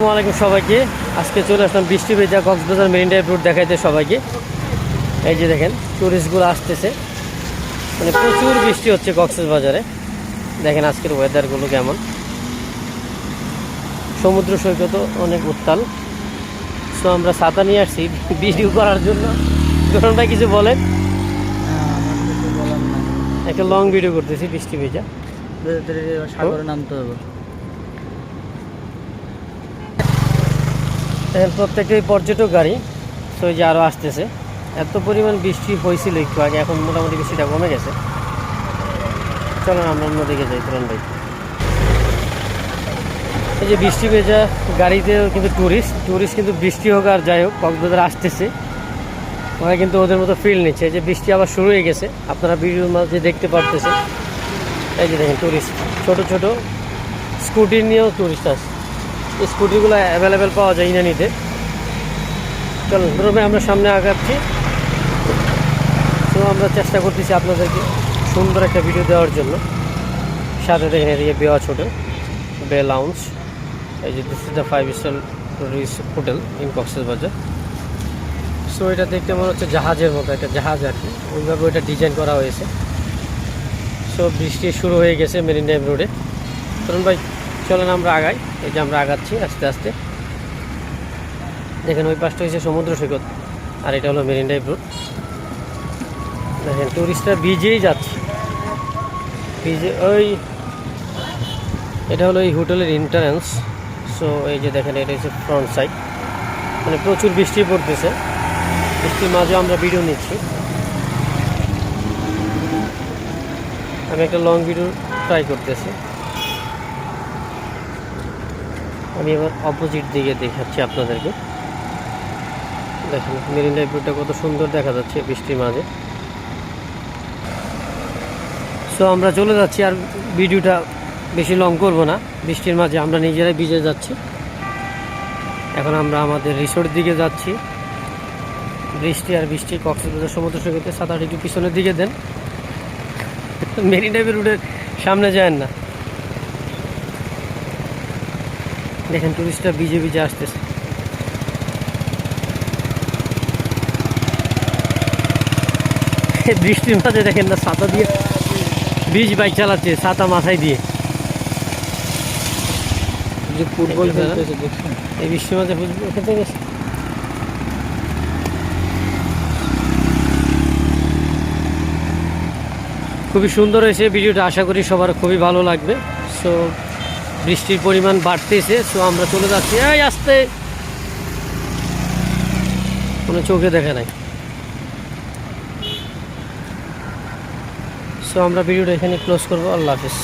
আসসালামু আলাইকুম সবাইকে। আজকে চলে আসলাম বৃষ্টি ভেজা কক্সবাজার মেরিন ড্রাইভ রুট দেখাইতে সবাইকে। এই যে দেখেন টুরিস্টগুলো আসতেছে। মানে প্রচুর বৃষ্টি হচ্ছে কক্সবাজারে। দেখেন আজকের ওয়েদারগুলো কেমন। সমুদ্র সৈকত অনেক উত্তাল। সো আমরা ছাতা নিয়ে আসছি ভিডিও করার জন্য। ধরুন ভাই কিছু বলেন একটা লং ভিডিও করতেছি বৃষ্টি ভেজা। সাগরে নামতে হবে। দেখেন প্রত্যেকটাই পর্যটক গাড়ি, তো এই যে আরও আসতেছে। এত পরিমাণ বৃষ্টি হয়েছিল একটু আগে, এখন মোটামুটি বৃষ্টিটা কমে গেছে। চলুন আমরা অন্যদিকে যাই তুরন ভাই। এই যে বৃষ্টি ভেজা গাড়িতেও কিন্তু ট্যুরিস্ট ট্যুরিস্ট কিন্তু বৃষ্টি হোক আর যাই হোক কক্সবাজার আসতেছে। ওরা কিন্তু ওদের মতো ফিল নিচ্ছে। যে বৃষ্টি আবার শুরু হয়ে গেছে, আপনারা ভিডিওর মাঝে দেখতে পারতেছে এই যে দেখেন ট্যুরিস্ট ছোট ছোট স্কুটি নিয়েও ট্যুরিস্ট আসে এই স্কুটিগুলো অ্যাভেলেবেল পাওয়া যায় ইনানিতে। চলুন ধরুন ভাই আমরা সামনে আগাচ্ছি। তো আমরা চেষ্টা করতেছি আপনাদেরকে সুন্দর একটা ভিডিও দেওয়ার জন্য। সাথে দেখেন এদিকে বেওয়া ছোটো বে লাউন্স এই যে this is the five star Rhys hotel in Cox's Bazar so এটা দেখতে মনে হচ্ছে জাহাজের মতো একটা জাহাজ আর কি। ওইভাবে ওইটা ডিজাইন করা হয়েছে। সো বৃষ্টি শুরু হয়ে গেছে মেরিন ড্রাইভ রোডে তরুণ ভাই চলেন আমরা আগাই। এই যে আমরা আগাচ্ছি আস্তে আস্তে। দেখেন ওই পাশটা হচ্ছে সমুদ্র সৈকত, আর এটা হলো মেরিন ড্রাইভ রোড দেখেন টুরিস্টরা বিজেই যাচ্ছে। বিজে ওই এটা হলো এই হোটেলের এন্ট্রান্স সো এই যে দেখেন, এটা হচ্ছে ফ্রন্ট সাইড মানে প্রচুর বৃষ্টি পড়তেছে। বৃষ্টির মাঝে আমরা ভিডিও নিচ্ছি। আমি একটা লং ভিডিও ট্রাই করতেছি। আমি এবার অপোজিট দিকে দেখাচ্ছি আপনাদেরকে। দেখেন মেরিন ড্রাইভ রোডটা কত সুন্দর দেখা যাচ্ছে বৃষ্টির মাঝে। সো আমরা চলে যাচ্ছি আর ভিডিওটা বেশি লং করব না। বৃষ্টির মাঝে আমরা নিজেরাই ভিজে যাচ্ছি। এখন আমরা আমাদের রিসোর্ট দিকে যাচ্ছি। বৃষ্টি আর বৃষ্টি কক্সবাজার সমুদ্র সৈকতে সাত আট একটু পিছনের দিকে দেন। মেরিন ড্রাইভ রোডের সামনে যায় না। দেখেন টুরিস্টরা ভিজে ভিজে আসতেছে। বৃষ্টির মাঝে দেখেন না ছাতা দিয়ে বীজ বাইক চালাচ্ছে ছাতা মাথায় দিয়ে। যে ফুটবল এই বৃষ্টির মাঝে ফুটবল খেলতে গেছে। খুবই সুন্দর হয়েছে ভিডিওটা আশা করি সবার খুবই ভালো লাগবে। সো বৃষ্টির পরিমাণ বাড়তেছে সো আমরা চলে যাচ্ছি। এই আসতে। কোনো চোখে দেখা নাই। সো আমরা ভিডিওটা এখানে ক্লোজ করব। আল্লাহ হাফিজ।